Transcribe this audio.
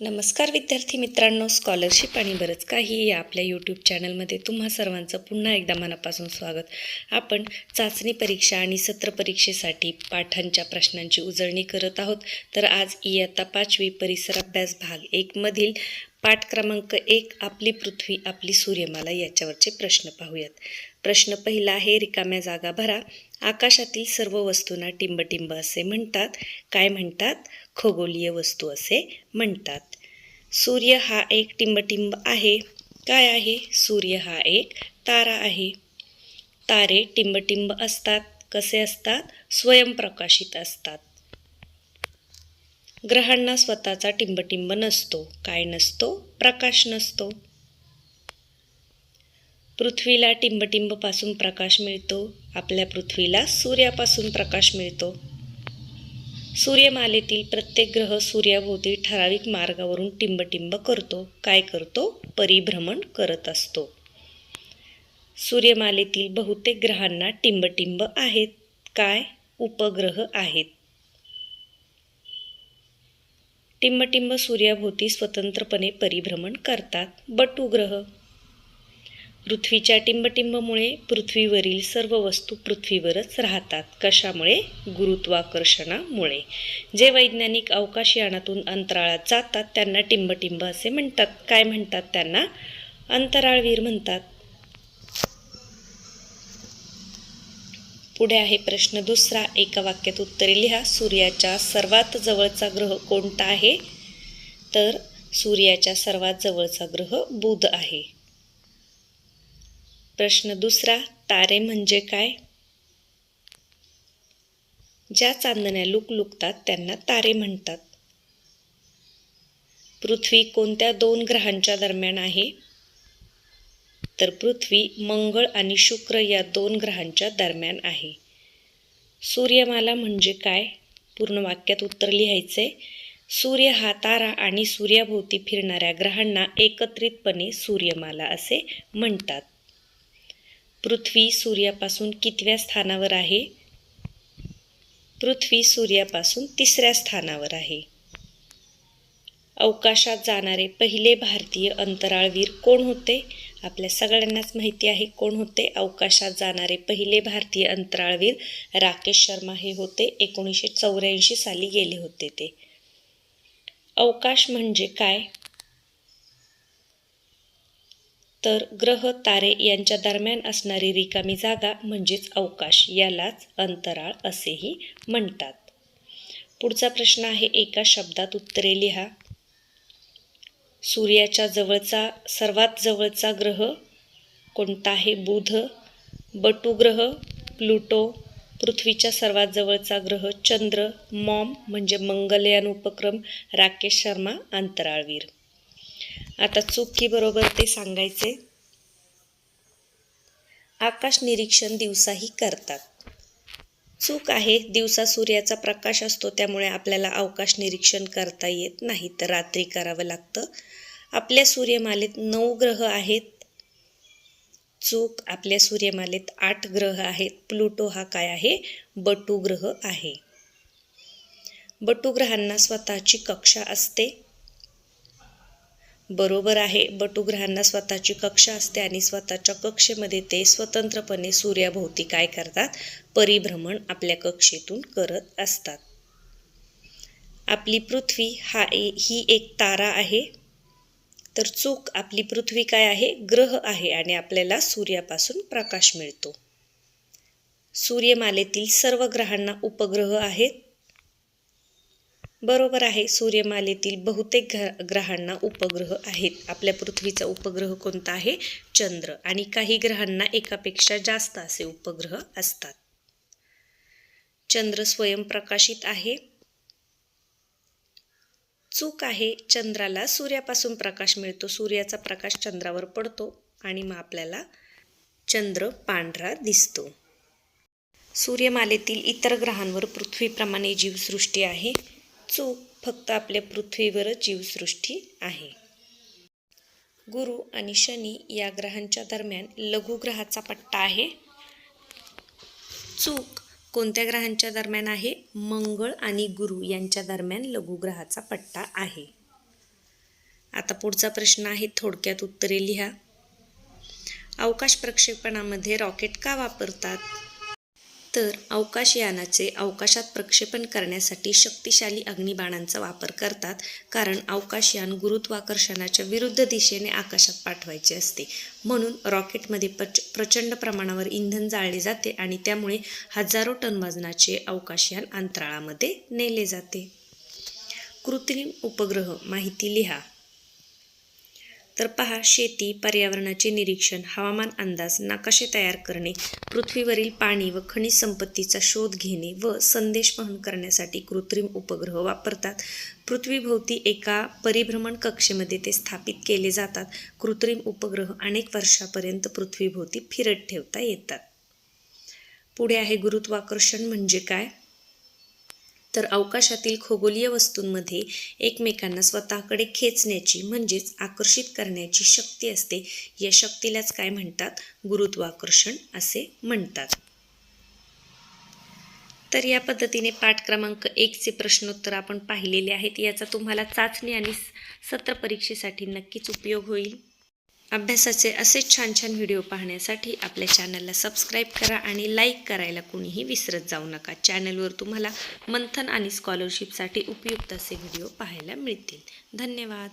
नमस्कार विद्यार्थी मित्रांनो स्कॉलरशिप आणि बरंच काही या आपल्या यूट्यूब चॅनलमध्ये तुम्हा सर्वांचं पुन्हा एकदा मनापासून स्वागत. आपण चाचणी परीक्षा आणि सत्र परीक्षेसाठी पाठांच्या प्रश्नांची उजळणी करत आहोत. तर आज इयत्ता पाचवी परिसर अभ्यास भाग एकमधील पाठ क्रमांक एक आपली पृथ्वी आपली सूर्यमाला याच्यावरचे प्रश्न पाहूयात. प्रश्न पहिला आहे रिकाम्या जागा भरा. आकाशातील सर्व वस्तूंना टिंबटिंब असे म्हणतात. काय म्हणतात? खगोलीय वस्तू असे म्हणतात. सूर्य हा एक टिंबटिंब आहे. काय आहे? सूर्य हा एक तारा आहे. तारे टिंबटिंब असतात. कसे असतात? स्वयंप्रकाशित असतात. ग्रहांना स्वतःचा टिंबटिंब नसतो. काय नसतो? प्रकाश नसतो. पृथ्वीला टिंबटिंबपासून प्रकाश मिळतो. आपल्या पृथ्वीला सूर्यापासून प्रकाश मिळतो. सूर्यमालेतील प्रत्येक ग्रह सूर्याभोवती ठराविक मार्गावरून टिंबटिंब करतो. काय करतो? परिभ्रमण करत असतो. सूर्यमालेतील बहुतेक ग्रहांना टिंबटिंब आहेत. काय? उपग्रह आहेत. टिंबटिंब सूर्याभोवती स्वतंत्रपणे परिभ्रमण करतात. बटुग्रह पृथ्वीच्या टिंबटिंबमुळे पृथ्वीवरील सर्व वस्तू पृथ्वीवरच राहतात. कशामुळे? गुरुत्वाकर्षणामुळे. जे वैज्ञानिक अवकाशयानातून अंतराळात जातात त्यांना टिंबटिंब असे म्हणतात. काय म्हणतात त्यांना? अंतराळवीर म्हणतात. पुढे आहे प्रश्न दुसरा. एका वाक्यात उत्तरे लिहा. सूर्याच्या सर्वात जवळचा ग्रह कोणता आहे? तर सूर्याच्या सर्वात जवळचा ग्रह बुध आहे. प्रश्न दुसरा तारे म्हणजे काय? ज्या चांदण्या लुकलुकतात त्यांना तारे म्हणतात. पृथ्वी कोणत्या दोन ग्रहांच्या दरम्यान आहे? तर पृथ्वी मंगळ आणि शुक्र या दोन ग्रहांच्या दरम्यान आहे. सूर्यमाला म्हणजे काय? पूर्ण वाक्यात उत्तर लिहायचे सूर्य हा तारा आणि सूर्याभोवती फिरणाऱ्या ग्रहांना एकत्रितपणे सूर्यमाला असे म्हणतात. पृथ्वी सूर्यापासून कितव्या स्थानावर आहे? पृथ्वी सूर्यापासून तिसऱ्या स्थानावर आहे. अवकाशात जाणारे पहिले भारतीय अंतराळवीर कोण होते? आपल्या सगळ्यांनाच माहिती आहे कोण होते. अवकाशात जाणारे पहिले भारतीय अंतराळवीर राकेश शर्मा हे होते. एकोणीसशे चौऱ्याऐंशी साली गेले होते ते. अवकाश म्हणजे काय? तर ग्रह तारे यांच्या दरम्यान असणारी रिकामी जागा म्हणजेच अवकाश यालाच अंतराळ असेही म्हणतात. पुढचा प्रश्न आहे एका शब्दात उत्तरे लिहा. सूर्याच्या जवळचा सर्वात जवळचा ग्रह कोणता आहे? बुध बटुग्रह प्लुटो पृथ्वीच्या सर्वात जवळचा ग्रह चंद्र मॉम म्हणजे मंगलयान उपक्रम राकेश शर्मा अंतराळवीर. आता चूक बरोबर ते सांगायचे. आकाश निरीक्षण दिवसाही करतात. चूक आहे दिवसा सूर्याचा प्रकाश असतो त्यामुळे आपल्याला अवकाश निरीक्षण करता येत नाही तर रात्री करावं लागतं. आपल्या सूर्यमालेत नऊ ग्रह आहेत. चूक आपल्या सूर्यमालेत आठ ग्रह आहेत. प्लुटो हा काय आहे? बटू ग्रह आहे. बटू ग्रहांना स्वतःची कक्षा असते. बरोबर आहे. बटुग्रहांना स्वतःची कक्षा असते आणि स्वतःच्या कक्षेमध्ये ते स्वतंत्रपणे सूर्याभोवती काय करतात? परिभ्रमण आपल्या कक्षेतून करत असतात. आपली पृथ्वी हा ए ही एक तारा आहे. तर चूक आपली पृथ्वी काय आहे? ग्रह आहे आणि आपल्याला सूर्यापासून प्रकाश मिळतो. सूर्यमालेतील सर्व ग्रहांना उपग्रह आहेत. बरोबर आहे. सूर्यमालेतील बहुतेक घ ग्रहांना उपग्रह आहेत. आपल्या पृथ्वीचा उपग्रह कोणता आहे? चंद्र. आणि काही ग्रहांना एकापेक्षा जास्त असे उपग्रह असतात. चंद्र स्वयंप्रकाशित आहे. चूक आहे. चंद्राला सूर्यापासून प्रकाश मिळतो. सूर्याचा प्रकाश चंद्रावर पडतो आणि मग आपल्याला चंद्र पांढरा दिसतो. सूर्यमालेतील इतर ग्रहांवर पृथ्वीप्रमाणे जीवसृष्टी आहे. चूक फक्त आपल्या पृथ्वीवरच जीवसृष्टी आहे. गुरु आणि शनी या ग्रहांच्या दरम्यान लघुग्रहाचा पट्टा आहे. चूक कोणत्या ग्रहांच्या दरम्यान आहे? मंगळ आणि गुरु यांच्या दरम्यान लघुग्रहाचा पट्टा आहे. आता पुढचा प्रश्न आहे थोडक्यात उत्तरे लिहा. अवकाश प्रक्षेपणामध्ये रॉकेट का वापरतात? तर अवकाशयानाचे अवकाशात प्रक्षेपण करण्यासाठी शक्तिशाली अग्निबाणांचा वापर करतात कारण अवकाशयान गुरुत्वाकर्षणाच्या विरुद्ध दिशेने आकाशात पाठवायचे असते. म्हणून रॉकेटमध्ये प्रच प्रचंड प्रमाणावर इंधन जाळले जाते आणि त्यामुळे हजारो टन वजनाचे अवकाशयान अंतराळामध्ये नेले जाते. कृत्रिम उपग्रह माहिती लिहा. तर पहा शेती पर्यावरणाचे निरीक्षण हवामान अंदाज नकाशे तयार करणे पृथ्वीवरील पाणी व खनिज संपत्तीचा शोध घेणे व संदेश वहन करण्यासाठी कृत्रिम उपग्रह वापरतात. पृथ्वीभोवती एका परिभ्रमण कक्षेमध्ये ते स्थापित केले जातात. कृत्रिम उपग्रह अनेक वर्षापर्यंत पृथ्वीभोवती फिरत ठेवता येतात. पुढे आहे गुरुत्वाकर्षण म्हणजे काय? तर अवकाशातील खगोलीय वस्तूंमध्ये एकमेकांना स्वतःकडे खेचण्याची म्हणजेच आकर्षित करण्याची शक्ती असते. या शक्तीलाच काय म्हणतात? गुरुत्वाकर्षण असे म्हणतात. तर या पद्धतीने पाठ क्रमांक एकचे प्रश्नोत्तर आपण पाहिलेले आहेत. याचा तुम्हाला चाचणी आणि स- सत्र परीक्षेसाठी नक्कीच उपयोग होईल. अभ्यासाचे असे छान छान व्हिडिओ पाहण्यासाठी आपल्या चॅनलला सबस्क्राईब करा आणि लाईक करायला कोणीही विसरत जाऊ नका. चॅनलवर तुम्हाला मंथन आणि स्कॉलरशिपसाठी उपयुक्त असे व्हिडिओ पाहायला मिळतील. धन्यवाद.